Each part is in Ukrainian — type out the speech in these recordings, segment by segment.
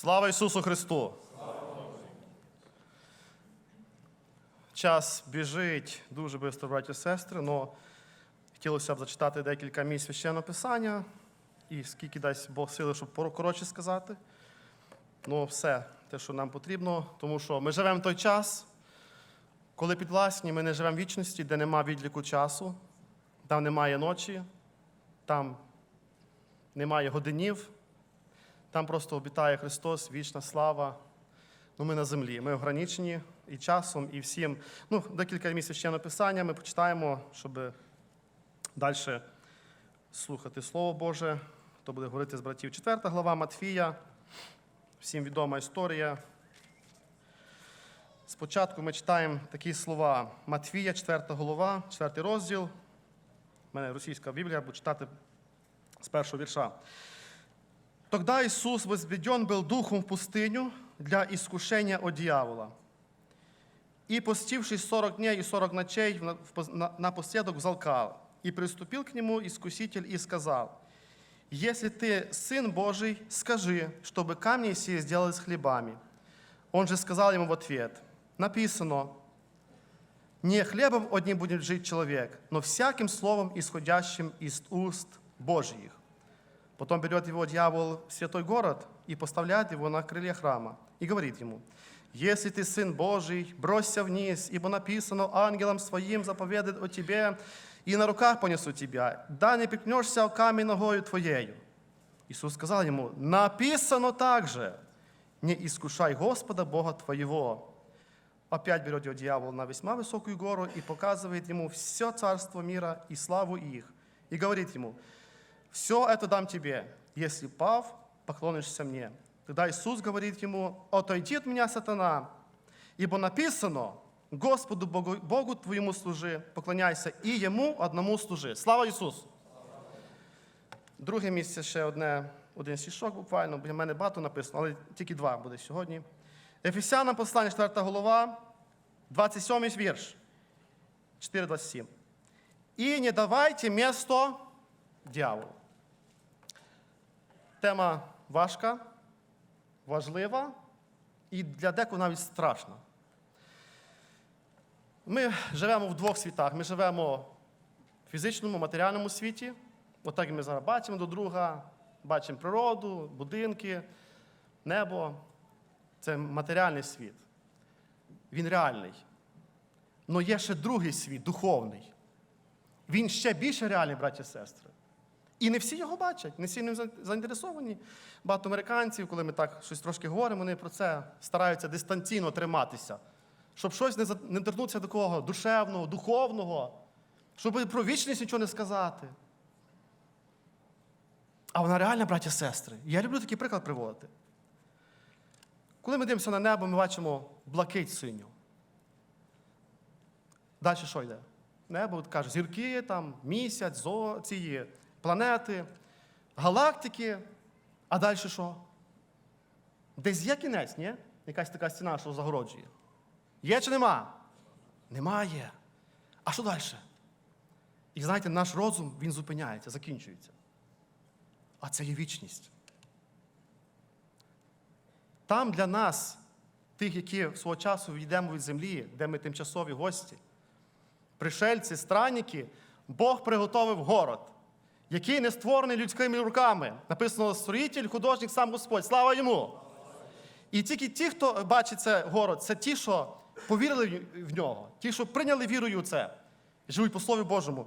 Слава Ісусу Христу! Час біжить дуже швидко, браті і сестри, але хотілося б зачитати декілька місць священного писання, і скільки дасть Бог сили, щоб коротше сказати. Ну, все, те, що нам потрібно, тому що ми живемо в той час, коли підвласні, ми не живемо в вічності, де нема відліку часу, там немає ночі, там немає годинів, там просто обітає Христос, вічна слава. Ну, ми на землі. Ми ограничені і часом, і всім. Ну, декілька місць ще написання ми почитаємо, щоб далі слухати Слово Боже. Хто буде говорити з братів? Четверта глава Матфія. Всім відома історія. Спочатку ми читаємо такі слова. Матфія, 4 глава, 4 розділ. У мене російська Біблія, буду читати з першого вірша. Тогда Иисус возведен был духом в пустыню для искушения от дьявола. И, постившись сорок дней и сорок ночей, напоследок взалкал. И приступил к нему искуситель и сказал, «Если ты сын Божий, скажи, чтобы камни сии сделались хлебами». Он же сказал ему в ответ, «Написано, не хлебом одним будет жить человек, но всяким словом, исходящим из уст Божьих». Потом берет его дьявол в святой город и поставляет его на крылья храма и говорит ему, «Если ты сын Божий, бросься вниз, ибо написано, ангелом своим заповедает о тебе, и на руках понесу тебя, да не прикнешься о камень ногою твоею». Иисус сказал ему, «Написано также, не искушай Господа Бога твоего». Опять берет его дьявол на весьма высокую гору и показывает ему все царство мира и славу их. И говорит ему, все это дам тебе, если, пав, поклонишься мне. Тогда Иисус говорит ему, отойди от меня, сатана, ибо написано, Господу Богу, Богу твоему служи, поклоняйся і Йому одному служи. Слава Ісусу! Друге місце ще одне, один стишок буквально, бо в мене багато написано, але тільки два буде сьогодні. Ефесянам послання 4 голова, 27 вірш, 4.27. І не давайте місто дьяволу. Тема важка, важлива і для декого навіть страшна. Ми живемо в двох світах. Ми живемо в фізичному, матеріальному світі. Отак і ми зараз бачимо до друга, бачимо природу, будинки, небо. Це матеріальний світ. Він реальний. Але є ще другий світ, духовний. Він ще більше реальний, браті і сестри. І не всі його бачать, не всі ним заінтересовані. Багато американців, коли ми так щось трошки говоримо, вони про це стараються дистанційно триматися, щоб щось не, не до кого душевного, духовного, щоб про вічність нічого не сказати. А вона реальна, браті і сестри. Я люблю такий приклад приводити. Коли ми дивимося на небо, ми бачимо блакить синю. Далі що йде? Небо каже, зірки, там, місяць, зо, ці планети, галактики. А далі що? Десь є кінець, ні? Якась така стіна, що загороджує. Є чи нема? Немає. А що далі? І знаєте, наш розум він зупиняється, закінчується. А це є вічність. Там для нас, тих, які свого часу війдемо від землі, де ми тимчасові гості, пришельці, странники, Бог приготовив город, який не створений людськими руками. Написано строїтель, художник, сам Господь. Слава йому! І тільки ті, хто бачить це город, це ті, що повірили в нього, ті, що прийняли вірою це, живуть по Слові Божому.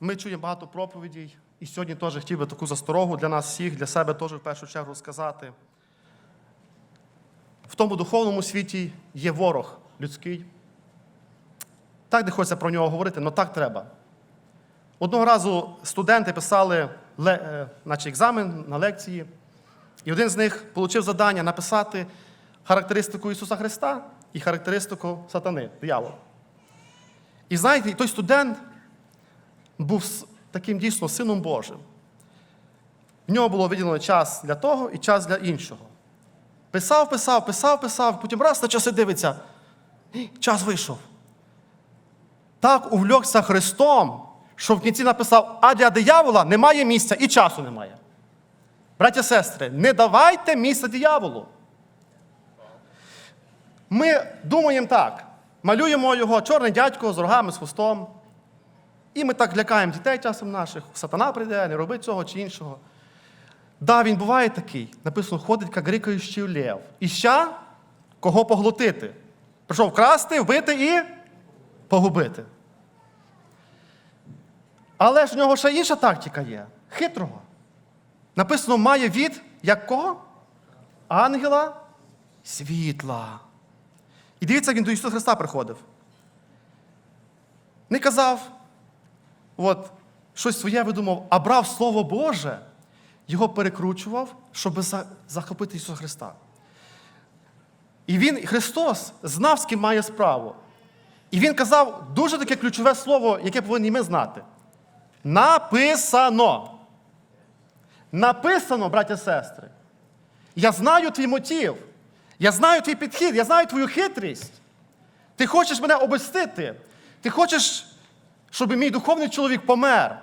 Ми чуємо багато проповідей, і сьогодні теж хотів би таку засторогу для нас всіх, для себе теж в першу чергу сказати. В тому духовному світі є ворог людський. Так не хочеться про нього говорити, але так треба. Одного разу студенти писали е, наче екзамен на лекції, і один з них отримав завдання написати характеристику Ісуса Христа і характеристику сатани, диявола. І знаєте, той студент був таким дійсно сином Божим. В нього було виділено час для того і час для іншого. Писав, писав, писав, писав, потім раз на часи дивиться. Час вийшов. Так увлекся Христом, що в кінці написав, а для диявола немає місця і часу немає. Браття сестри, не давайте місця дияволу. Ми думаємо так: малюємо його чорний дядько з рогами, з хвостом. І ми так лякаємо дітей часом наших. Сатана прийде, не роби цього чи іншого. Да, він буває такий. Написано, ходить, як грикаючий лев. І ще кого поглотити. Прийшов красти, вбити і погубити. Але ж в нього ще інша тактика є. Хитрого. Написано, має від як кого? Ангела світла. І дивіться, він до Ісуса Христа приходив. Не казав, от, щось своє видумав, а брав Слово Боже, його перекручував, щоб захопити Ісуса Христа. І він, Христос, знав, з ким має справу. І він казав дуже таке ключове слово, яке повинні ми знати. Написано. Написано, браття сестри. Я знаю твій мотив. Я знаю твій підхід, я знаю твою хитрість. Ти хочеш мене обестити. Ти хочеш, щоб мій духовний чоловік помер,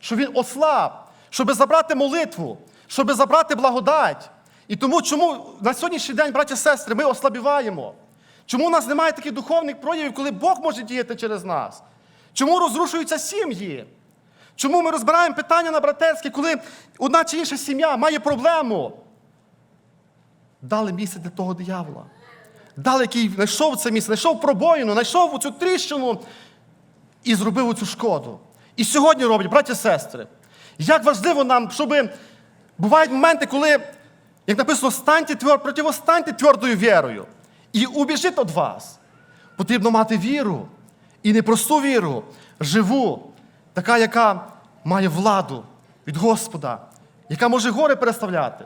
щоб він ослаб, щоб забрати молитву, щоб забрати благодать. І тому, чому на сьогоднішній день, браття сестри, ми ослабіваємо? Чому у нас немає таких духовних проявів, коли Бог може діяти через нас? Чому розрушуються сім'ї? Чому ми розбираємо питання на братерське, коли одна чи інша сім'я має проблему? Дали місце для того диявола. Дали, який знайшов це місце, знайшов пробоїну, знайшов оцю тріщину і зробив оцю шкоду. І сьогодні роблять, браті і сестри, як важливо нам, щоб бувають моменти, коли, як написано, станьте твер, противостаньте твердою вірою і убіжить від вас. Потрібно мати віру. І не просту віру, живу, така, яка має владу від Господа, яка може гори переставляти.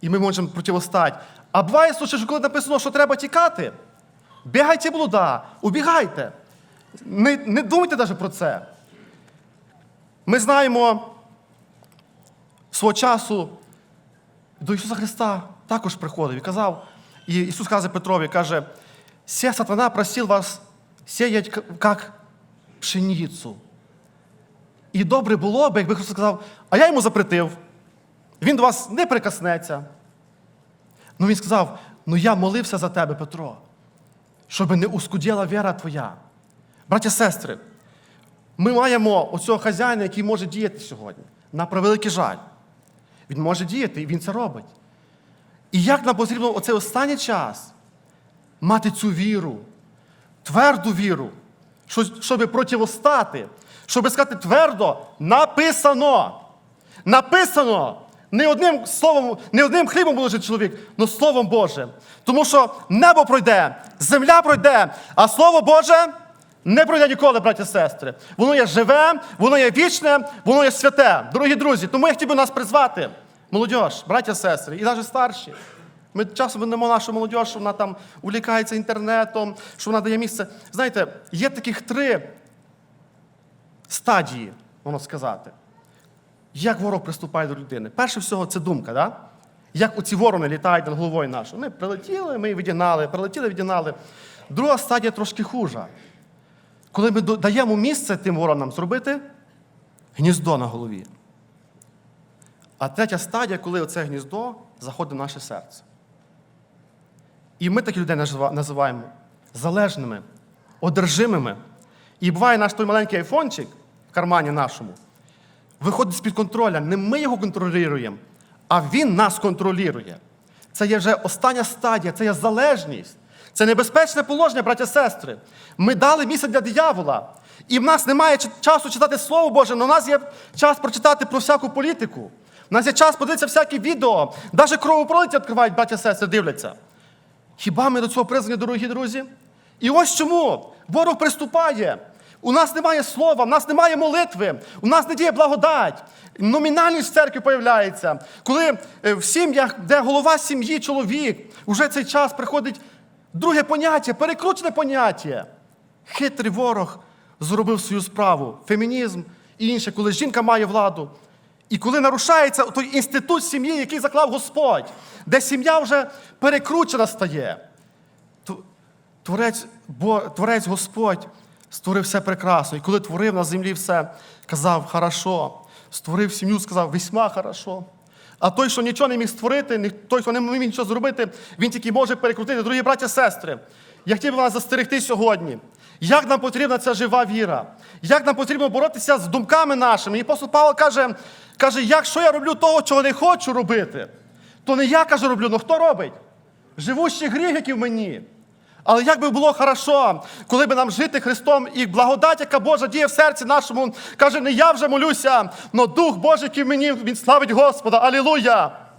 І ми можемо противостати. А буває що коли написано, що треба тікати, бігайте блуда, убігайте. Не, не думайте навіть про це. Ми знаємо свого часу до Ісуса Христа також приходив і казав, і Ісус каже Петрові, каже, «Се сатана просив вас сіять як пшеницю. І добре було б, якби Христос сказав, а я йому запретив. Він до вас не прикоснеться. Ну він сказав: ну я молився за тебе, Петро, щоб не ускуділа віра твоя. Браття сестри, ми маємо оцього хазяїна, який може діяти сьогодні. На превеликий жаль. Він може діяти, і він це робить. І як нам потрібно оцей останній час мати цю віру, тверду віру, щоб противостати, щоб сказати твердо, написано. Написано. Не одним словом, не одним хлібом буде жити чоловік, але Словом Божим. Тому що небо пройде, земля пройде, а Слово Боже не пройде ніколи, браті і сестри. Воно є живе, воно є вічне, воно є святе. Дорогі друзі, тому я хотів би нас призвати. Молодь, браття і сестри, і навіть старші. Ми часом ведемо нашу молодь, що вона там увлікається інтернетом, що вона дає місце. Знаєте, є таких три стадії, можна сказати. Як ворог приступає до людини? Перше всього, це думка, да? як оці ворони літають над головою нашою. Ми прилетіли, ми відігнали, прилетіли, відігнали. Друга стадія трошки хужа. Коли ми даємо місце тим воронам зробити гніздо на голові. А третя стадія, коли оце гніздо заходить в наше серце. І ми таких людей називаємо залежними, одержимими. І буває наш той маленький айфончик в кармані нашому виходить з-під контроля. Не ми його контролюємо, а він нас контролює. Це є вже остання стадія, це є залежність. Це небезпечне положення, браття сестри. Ми дали місце для диявола. І в нас немає часу читати Слово Боже, але у нас є час прочитати про всяку політику. У нас є час подивитися всякі відео, навіть кровопролиття відкривають, браття сестри, дивляться. Хіба ми до цього призвані, дорогі друзі? І ось чому ворог приступає. У нас немає слова, у нас немає молитви, у нас не діє благодать. Номінальність в церкві появляється. Коли е, в сім'ях, де голова сім'ї, чоловік, уже цей час приходить друге поняття, перекручене поняття. Хитрий ворог зробив свою справу. Фемінізм і інше, коли жінка має владу. І коли нарушається той інститут сім'ї, який заклав Господь, де сім'я вже перекручена стає, Творець, Бо, Творець Господь створив все прекрасно. І коли творив на землі все, казав хорошо. Створив сім'ю, сказав весьма хорошо. А той, що нічого не міг створити, той, хто не міг нічого зробити, він тільки може перекрутити. Дорогі браття сестри, я хотів би вас застерегти сьогодні. Як нам потрібна ця жива віра? Як нам потрібно боротися з думками нашими? І апостол Павло каже, каже, якщо я роблю того, чого не хочу робити, то не я каже роблю, ну хто робить? Живущий гріх, який в мені. Але як би було хорошо, коли би нам жити Христом і благодать, яка Божа діє в серці нашому, каже, не я вже молюся, но Дух Божий, який в мені, він славить Господа. Алілуя!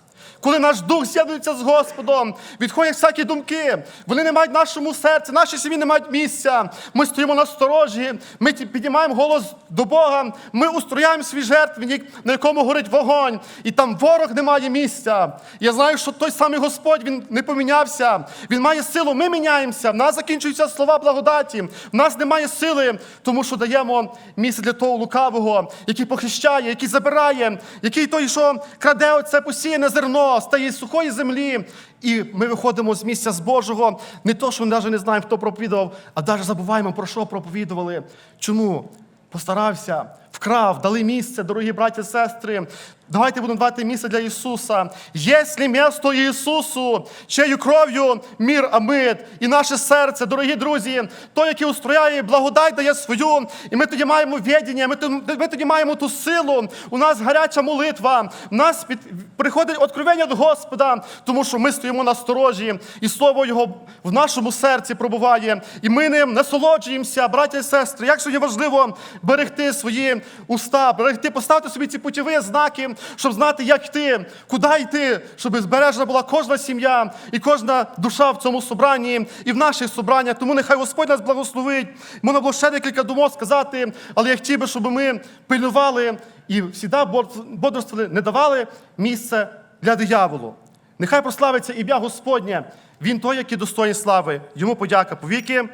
Коли наш дух з'єднується з Господом, відходять всякі думки, вони не мають нашому серці, наші сім'ї не мають місця. Ми стоїмо на сторожі, ми піднімаємо голос до Бога, ми устрояємо свій жертвенник, на якому горить вогонь, і там ворог не має місця. Я знаю, що той самий Господь він не помінявся, він має силу. Ми міняємося. В нас закінчуються слова благодаті. В нас немає сили, тому що даємо місце для того лукавого, який похищає, який забирає, який той, що краде оце посіяне зерно, стає з сухої землі. І ми виходимо з місця з Божого. Не то, що ми навіть не знаємо, хто проповідував, а навіть забуваємо, про що проповідували. Чому? Постарався, вкрав, дали місце, дорогі браті і сестри. Давайте будемо давати місце для Ісуса. Єслі місто Ісусу, чиєю кров'ю мір омит, і наше серце, дорогі друзі, той, який устрояє благодать дає свою, і ми тоді маємо відіння, ми, ту- ми тоді маємо ту силу. У нас гаряча молитва, у нас під, приходить откровення від Господа, тому що ми стоїмо на сторожі, і слово Його в нашому серці пробуває, і ми ним насолоджуємося, браття і сестри. Як сьогодні важливо берегти свої уста, берегти, поставити собі ці путєві знаки, щоб знати, як йти, куди йти, щоб збережена була кожна сім'я і кожна душа в цьому собранні і в наших собраннях. Тому нехай Господь нас благословить. Можна було ще декілька думок сказати, але я хотів би, щоб ми пильнували і завжди бодрствували, не давали місце для дияволу. Нехай прославиться ім'я Господнє. Він той, який достоїн слави. Йому подяка повіки.